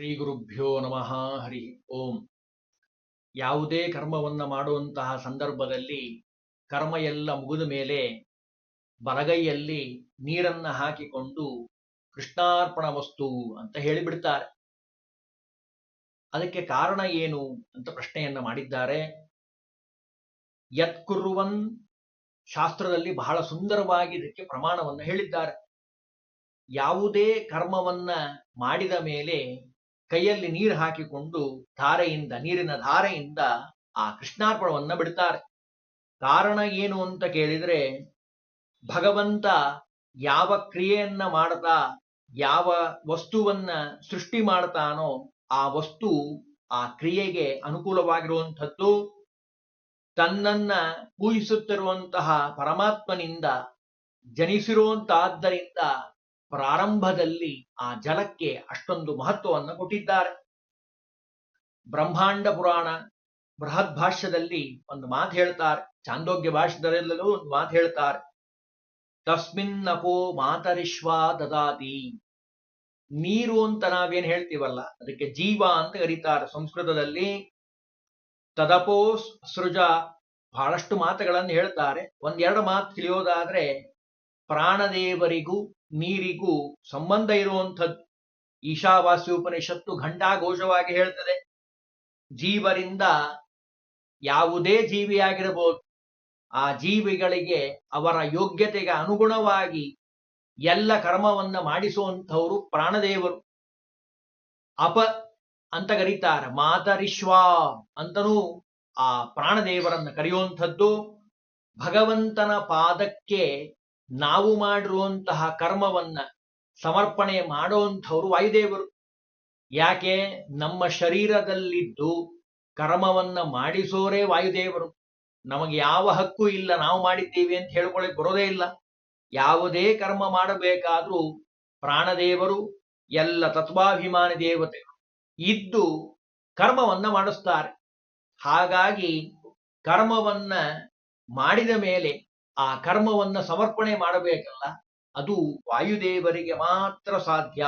ಶ್ರೀ ಗುರುಭ್ಯೋ ನಮಃ, ಹರಿ ಓಂ. ಯಾವುದೇ ಕರ್ಮವನ್ನ ಮಾಡುವಂತಹ ಸಂದರ್ಭದಲ್ಲಿ ಕರ್ಮ ಎಲ್ಲ ಮುಗಿದ ಮೇಲೆ ಬಲಗೈಯಲ್ಲಿ ನೀರನ್ನ ಹಾಕಿಕೊಂಡು ಕೃಷ್ಣಾರ್ಪಣ ವಸ್ತು ಅಂತ ಹೇಳಿಬಿಡ್ತಾರೆ. ಅದಕ್ಕೆ ಕಾರಣ ಏನು ಅಂತ ಪ್ರಶ್ನೆಯನ್ನ ಮಾಡಿದ್ದಾರೆ. ಯತ್ಕುರುವನ್ ಶಾಸ್ತ್ರದಲ್ಲಿ ಬಹಳ ಸುಂದರವಾಗಿ ಇದಕ್ಕೆ ಪ್ರಮಾಣವನ್ನು ಹೇಳಿದ್ದಾರೆ. ಯಾವುದೇ ಕರ್ಮವನ್ನ ಮಾಡಿದ ಮೇಲೆ ಕೈಯಲ್ಲಿ ನೀರು ಹಾಕಿಕೊಂಡು ಧಾರೆಯಿಂದ, ನೀರಿನ ಧಾರೆಯಿಂದ ಆ ಕೃಷ್ಣಾರ್ಪಣವನ್ನ ಬಿಡ್ತಾರೆ. ಕಾರಣ ಏನು ಅಂತ ಕೇಳಿದ್ರೆ, ಭಗವಂತ ಯಾವ ಕ್ರಿಯೆಯನ್ನ ಮಾಡ್ತಾ, ಯಾವ ವಸ್ತುವನ್ನ ಸೃಷ್ಟಿ ಮಾಡ್ತಾನೋ ಆ ವಸ್ತು ಆ ಕ್ರಿಯೆಗೆ ಅನುಕೂಲವಾಗಿರುವಂಥದ್ದು. ತನ್ನನ್ನ ಪೂಜಿಸುತ್ತಿರುವಂತಹ ಪರಮಾತ್ಮನಿಂದ ಜನಿಸಿರುವಂತಹದ್ದರಿಂದ ಪ್ರಾರಂಭದಲ್ಲಿ ಆ ಜಲಕ್ಕೆ ಅಷ್ಟೊಂದು ಮಹತ್ವವನ್ನು ಕೊಟ್ಟಿದ್ದಾರೆ. ಬ್ರಹ್ಮಾಂಡ ಪುರಾಣ ಬೃಹತ್ ಭಾಷ್ಯದಲ್ಲಿ ಒಂದು ಮಾತು ಹೇಳ್ತಾರೆ, ಚಾಂದೋಗ್ಯ ಭಾಷ್ಯದಲ್ಲೂ ಒಂದು ಮಾತು ಹೇಳ್ತಾರೆ. ತಸ್ಮಿನ್ನಪೋ ಮಾತರಿಶ್ವ ದದಾತಿ. ನೀರು ಅಂತ ನಾವೇನ್ ಹೇಳ್ತೀವಲ್ಲ, ಅದಕ್ಕೆ ಜೀವ ಅಂತ ಕರೀತಾರೆ ಸಂಸ್ಕೃತದಲ್ಲಿ. ತದಪೋ ಸೃಜ ಬಹಳಷ್ಟು ಮಾತುಗಳನ್ನು ಹೇಳ್ತಾರೆ. ಒಂದೆರಡು ಮಾತು ತಿಳಿಯೋದಾದ್ರೆ, ಪ್ರಾಣದೇವರಿಗೂ ನೀರಿಗೂ ಸಂಬಂಧ ಇರುವಂಥದ್ದು. ಈಶಾವಾಸ್ಯ ಉಪನಿಷತ್ತು ಘಂಟಾಘೋಷವಾಗಿ ಹೇಳ್ತದೆ. ಜೀವರಿಂದ ಯಾವುದೇ ಜೀವಿಯಾಗಿರಬಹುದು. ಆ ಜೀವಿಗಳಿಗೆ ಅವರ ಯೋಗ್ಯತೆಗೆ ಅನುಗುಣವಾಗಿ ಎಲ್ಲ ಕರ್ಮವನ್ನ ಮಾಡಿಸುವಂಥವರು ಪ್ರಾಣದೇವರು. ಅಪ ಅಂತ ಕರೀತಾರೆ. ಮಾತರಿಶ್ವಾ ಅಂತನೂ ಆ ಪ್ರಾಣದೇವರನ್ನ ಕರೆಯುವಂಥದ್ದು. ಭಗವಂತನ ಪಾದಕ್ಕೆ ನಾವು ಮಾಡಿರುವಂತಹ ಕರ್ಮವನ್ನ ಸಮರ್ಪಣೆ ಮಾಡುವಂಥವ್ರು ವಾಯುದೇವರು. ಯಾಕೆ? ನಮ್ಮ ಶರೀರದಲ್ಲಿದ್ದು ಕರ್ಮವನ್ನ ಮಾಡಿಸೋರೇ ವಾಯುದೇವರು. ನಮಗೆ ಯಾವ ಹಕ್ಕು ಇಲ್ಲ ನಾವು ಮಾಡಿದ್ದೀವಿ ಅಂತ ಹೇಳ್ಕೊಳಕ್ ಬರೋದೇ ಇಲ್ಲ. ಯಾವುದೇ ಕರ್ಮ ಮಾಡಬೇಕಾದ್ರೂ ಪ್ರಾಣದೇವರು, ಎಲ್ಲ ತತ್ವಾಭಿಮಾನಿ ದೇವತೆ ಇದ್ದು ಕರ್ಮವನ್ನ ಮಾಡಿಸ್ತಾರೆ. ಹಾಗಾಗಿ ಕರ್ಮವನ್ನ ಮಾಡಿದ ಮೇಲೆ ಆ ಕರ್ಮವನ್ನ ಸಮರ್ಪಣೆ ಮಾಡಬೇಕಲ್ಲ, ಅದು ವಾಯುದೇವರಿಗೆ ಮಾತ್ರ ಸಾಧ್ಯ.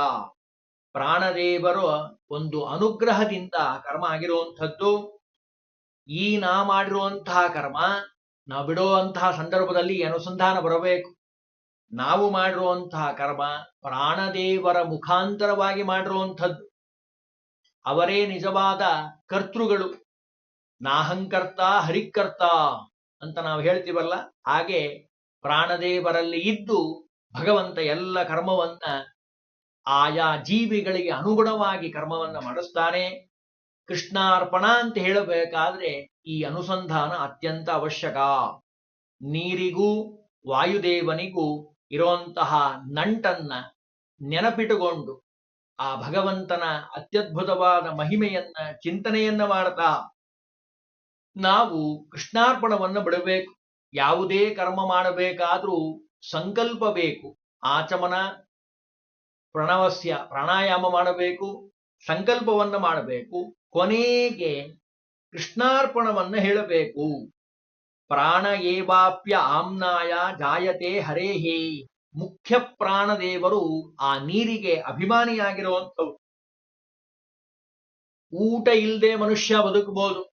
ಪ್ರಾಣದೇವರು ಒಂದು ಅನುಗ್ರಹದಿಂದ ಕರ್ಮ ಆಗಿರುವಂಥದ್ದು, ಈ ನಾ ಮಾಡಿರುವಂತಹ ಕರ್ಮ ನಾವು ಬಿಡುವಂತಹ ಸಂದರ್ಭದಲ್ಲಿ ಅನುಸಂಧಾನ ಬರಬೇಕು. ನಾವು ಮಾಡಿರುವಂತಹ ಕರ್ಮ ಪ್ರಾಣದೇವರ ಮುಖಾಂತರವಾಗಿ ಮಾಡಿರುವಂಥದ್ದು. ಅವರೇ ನಿಜವಾದ ಕರ್ತೃಗಳು. ನಾಹಂಕರ್ತ, ಹರಿಕರ್ತ. ಅಂತ ನಾವು ಹೇಳ್ತೀವಲ್ಲ? ಹಾಗೆ ಪ್ರಾಣದೇವರಲ್ಲಿ ಇದ್ದು ಭಗವಂತ ಎಲ್ಲ ಕರ್ಮವನ್ನ ಆಯಾ ಜೀವಿಗಳಿಗೆ ಅನುಗುಣವಾಗಿ ಕರ್ಮವನ್ನ ಮಾಡಿಸ್ತಾನೆ. ಕೃಷ್ಣಾರ್ಪಣ ಅಂತ ಹೇಳಬೇಕಾದ್ರೆ ಈ ಅನುಸಂಧಾನ ಅತ್ಯಂತ ಅವಶ್ಯಕ. ನೀರಿಗೂ ವಾಯುದೇವನಿಗೂ ಇರುವಂತಹ ನಂಟನ್ನ ನೆನಪಿಟ್ಟುಕೊಂಡು ಆ ಭಗವಂತನ ಅತ್ಯದ್ಭುತವಾದ ಮಹಿಮೆಯನ್ನ ಚಿಂತನೆಯನ್ನ ಮಾಡ್ತಾ ನಾವು ಕೃಷ್ಣಾರ್ಪಣವನ್ನು ಬಿಡಬೇಕು. ಯಾವುದೇ ಕರ್ಮ ಮಾಡಬೇಕಾದ್ರೂ ಸಂಕಲ್ಪ ಬೇಕು. ಆಚಮನ, ಪ್ರಣವಸ್ಯ, ಪ್ರಾಣಾಯಾಮ ಮಾಡಬೇಕು, ಸಂಕಲ್ಪವನ್ನು ಮಾಡಬೇಕು. ಕೊನೆಗೆ ಕೃಷ್ಣಾರ್ಪಣವನ್ನು ಹೇಳಬೇಕು. ಪ್ರಾಣ ಏವಾಪ್ಯ ಆಮ್ನಾಯ ಜಾಯತೆ ಹರೇಹೇ. ಮುಖ್ಯ ಪ್ರಾಣದೇವರು ಆ ನೀರಿಗೆ ಅಭಿಮಾನಿಯಾಗಿರುವಂಥವು ಊಟ ಇಲ್ಲದೆ ಮನುಷ್ಯ ಬದುಕಬಹುದು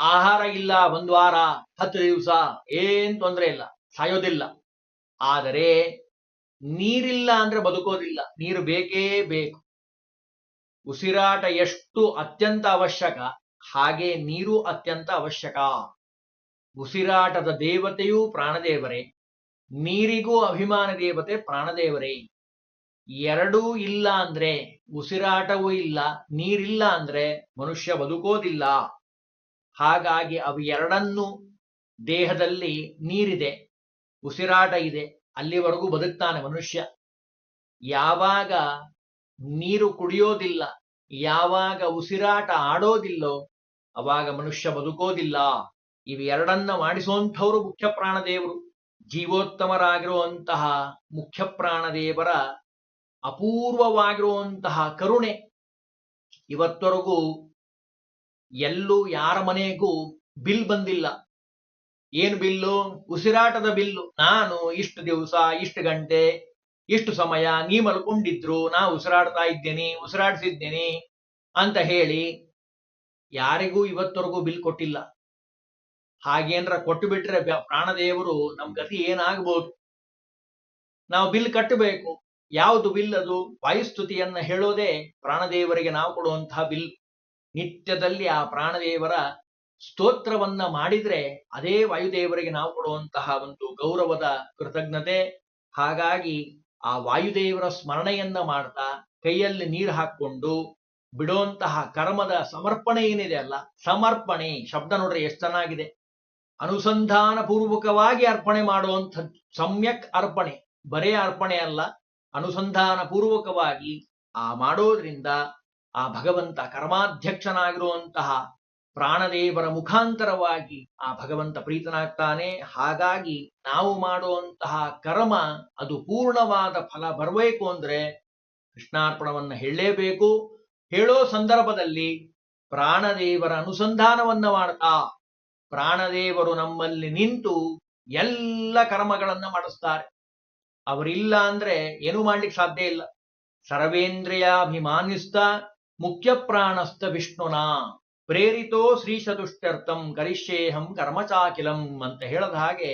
ಆಹಾರ ಇಲ್ಲ, ಒಂದ್ ವಾರ, ಹತ್ತು ದಿವಸ, ಏನ್ ತೊಂದರೆ ಇಲ್ಲ, ಸಾಯೋದಿಲ್ಲ. ಆದರೆ ನೀರಿಲ್ಲ ಅಂದ್ರೆ ಬದುಕೋದಿಲ್ಲ, ನೀರು ಬೇಕೇ ಬೇಕು. ಉಸಿರಾಟ ಎಷ್ಟು ಅತ್ಯಂತ ಅವಶ್ಯಕ, ಹಾಗೆ ನೀರು ಅತ್ಯಂತ ಅವಶ್ಯಕ. ಉಸಿರಾಟದ ದೇವತೆಯೂ ಪ್ರಾಣದೇವರೇ, ನೀರಿಗೂ ಅಭಿಮಾನ ದೇವತೆ ಪ್ರಾಣದೇವರೇ. ಎರಡೂ ಇಲ್ಲ ಅಂದ್ರೆ, ಉಸಿರಾಟವೂ ಇಲ್ಲ, ನೀರಿಲ್ಲ ಅಂದ್ರೆ ಮನುಷ್ಯ ಬದುಕೋದಿಲ್ಲ. ಹಾಗಾಗಿ ಅವು ಎರಡನ್ನೂ ದೇಹದಲ್ಲಿ ನೀರಿದೆ, ಉಸಿರಾಟ ಇದೆ, ಅಲ್ಲಿವರೆಗೂ ಬದುಕ್ತಾನೆ ಮನುಷ್ಯ. ಯಾವಾಗ ನೀರು ಕುಡಿಯೋದಿಲ್ಲ, ಯಾವಾಗ ಉಸಿರಾಟ ಆಡೋದಿಲ್ಲೋ ಅವಾಗ ಮನುಷ್ಯ ಬದುಕೋದಿಲ್ಲ. ಇವೆರಡನ್ನ ಮಾಡಿಸುವಂಥವರು ಮುಖ್ಯ ಪ್ರಾಣದೇವರು ಜೀವೋತ್ತಮರಾಗಿರುವಂತಹ ಮುಖ್ಯ ಪ್ರಾಣದೇವರ ಅಪೂರ್ವವಾಗಿರುವಂತಹ ಕರುಣೆ. ಇವತ್ತವರೆಗೂ ಎಲ್ಲೂ ಯಾರ ಮನೆಗೂ ಬಿಲ್ ಬಂದಿಲ್ಲ. ಏನು ಬಿಲ್ಲು? ಉಸಿರಾಟದ ಬಿಲ್ಲು. ನಾನು ಇಷ್ಟು ದಿವಸ, ಇಷ್ಟು ಗಂಟೆ, ಇಷ್ಟು ಸಮಯ ನೀ ಮಲ್ಕೊಂಡಿದ್ರು, ನಾ ಉಸಿರಾಡ್ತಾ ಇದ್ದೇನೆ, ಉಸಿರಾಡ್ಸಿದ್ದೇನೆ ಅಂತ ಹೇಳಿ ಯಾರಿಗೂ ಇವತ್ತವರೆಗೂ ಬಿಲ್ ಕೊಟ್ಟಿಲ್ಲ. ಹಾಗೇನ್ರ ಕೊಟ್ಟು ಬಿಟ್ರೆ ಪ್ರಾಣದೇವರು ನಮ್ ಗತಿ ಏನಾಗಬಹುದು ನಾವು ಬಿಲ್ ಕಟ್ಟಬೇಕು. ಯಾವುದು ಬಿಲ್ ಅದು? ವಾಯುಸ್ತುತಿಯನ್ನ ಹೇಳೋದೇ ಪ್ರಾಣದೇವರಿಗೆ ನಾವು ಕೊಡುವಂತಹ ಬಿಲ್. ನಿತ್ಯದಲ್ಲಿ ಆ ಪ್ರಾಣದೇವರ ಸ್ತೋತ್ರವನ್ನ ಮಾಡಿದ್ರೆ ಅದೇ ವಾಯುದೇವರಿಗೆ ನಾವು ಕೊಡುವಂತಹ ಒಂದು ಗೌರವದ ಕೃತಜ್ಞತೆ. ಹಾಗಾಗಿ ಆ ವಾಯುದೇವರ ಸ್ಮರಣೆಯನ್ನ ಮಾಡ್ತಾ ಕೈಯಲ್ಲಿ ನೀರು ಹಾಕೊಂಡು ಬಿಡುವಂತಹ ಕರ್ಮದ ಸಮರ್ಪಣೆ ಏನಿದೆ ಅಲ್ಲ, ಸಮರ್ಪಣೆ, ಶಬ್ದ ನೋಡ್ರಿ ಎಷ್ಟು ಚೆನ್ನಾಗಿದೆ. ಅನುಸಂಧಾನ ಪೂರ್ವಕವಾಗಿ ಅರ್ಪಣೆ ಮಾಡುವಂಥದ್ದು, ಸಮ್ಯಕ್ ಅರ್ಪಣೆ, ಬರೇ ಅರ್ಪಣೆ ಅಲ್ಲ ಅನುಸಂಧಾನ ಪೂರ್ವಕವಾಗಿ ಆ ಮಾಡೋದ್ರಿಂದ ಆ ಭಗವಂತ ಕರ್ಮಾಧ್ಯಕ್ಷನಾಗಿರುವಂತಹ ಪ್ರಾಣದೇವರ ಮುಖಾಂತರವಾಗಿ ಆ ಭಗವಂತ ಪ್ರೀತನಾಗ್ತಾನೆ. ಹಾಗಾಗಿ ನಾವು ಮಾಡುವಂತಹ ಕರ್ಮ ಅದು ಪೂರ್ಣವಾದ ಫಲ ಬರಬೇಕು ಅಂದ್ರೆ ಕೃಷ್ಣಾರ್ಪಣವನ್ನ ಹೇಳಲೇಬೇಕು. ಹೇಳೋ ಸಂದರ್ಭದಲ್ಲಿ ಪ್ರಾಣದೇವರ ಅನುಸಂಧಾನವನ್ನ ಮಾಡ್ತಾ ಪ್ರಾಣದೇವರು ನಮ್ಮಲ್ಲಿ ನಿಂತು ಎಲ್ಲ ಕರ್ಮಗಳನ್ನ ಮಾಡಿಸ್ತಾರೆ. ಅವರಿಲ್ಲ ಅಂದ್ರೆ ಏನು ಮಾಡ್ಲಿಕ್ಕೆ ಸಾಧ್ಯ ಇಲ್ಲ. ಸರ್ವೇಂದ್ರಿಯಾಭಿಮಾನಿಸ್ತ ಮುಖ್ಯ ಪ್ರಾಣಸ್ಥ ವಿಷ್ಣುನಾ, ಪ್ರೇರಿತೋ ಶ್ರೀಶತುಷ್ಟರ್ಥಂ ಕರಿಷ್ಯೇಹಂ ಕರ್ಮಚಾಕಿಲಂ ಅಂತ ಹೇಳದ ಹಾಗೆ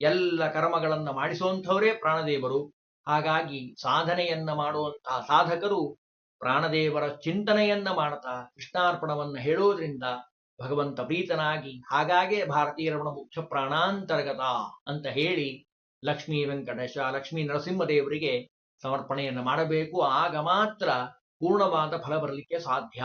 ಎಲ್ಲ ಕರ್ಮಗಳನ್ನ ಮಾಡಿಸುವಂಥವರೇ ಪ್ರಾಣದೇವರು. ಹಾಗಾಗಿ ಸಾಧನೆಯನ್ನ ಮಾಡುವಂತಹ ಸಾಧಕರು ಪ್ರಾಣದೇವರ ಚಿಂತನೆಯನ್ನ ಮಾಡ್ತಾ ಕೃಷ್ಣಾರ್ಪಣವನ್ನ ಹೇಳೋದ್ರಿಂದ ಭಗವಂತ ಪ್ರೀತನಾಗಿ ಹಾಗಾಗೆ ಭಾರತೀಯ ರಮಣ ಮುಖ್ಯ ಪ್ರಾಣಾಂತರ್ಗತ ಅಂತ ಹೇಳಿ ಲಕ್ಷ್ಮೀ ವೆಂಕಟೇಶ, ಲಕ್ಷ್ಮೀ ನರಸಿಂಹದೇವರಿಗೆ ಸಮರ್ಪಣೆಯನ್ನು ಮಾಡಬೇಕು. ಆಗ ಮಾತ್ರ ಪೂರ್ಣವಾದ ಫಲ ಬರಲಿಕ್ಕೆ ಸಾಧ್ಯ.